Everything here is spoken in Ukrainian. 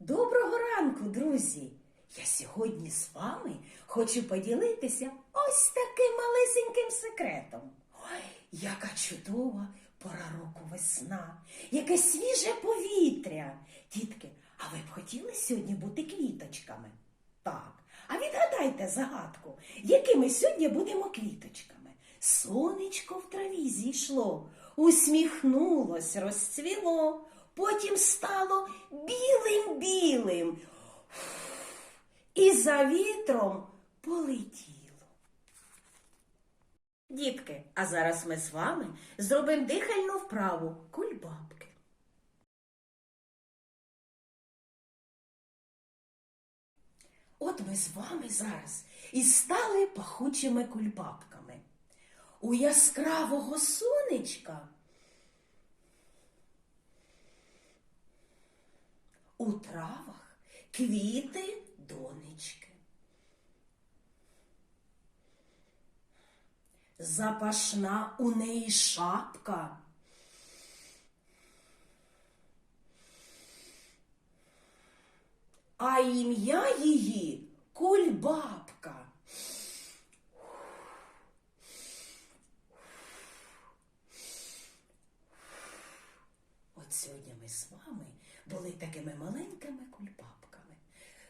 Доброго ранку, друзі! Я сьогодні з вами хочу поділитися ось таким малесеньким секретом. Ой, яка чудова пора року весна, яке свіже повітря. Дітки, а ви б хотіли сьогодні бути квіточками? Так. А відгадайте загадку, якими сьогодні будемо квіточками? Сонечко в траві зійшло, усміхнулось, розцвіло, потім стало білим-білим. І за вітром полетіло. Дітки, а зараз ми з вами зробимо дихальну вправу кульбабки. От ми з вами зараз і стали пахучими кульбабками. У яскравого сонечка у травах квіти донечки. Запашна у неї шапка. А ім'я її кульбабка. От сьогодні ми з вами були такими.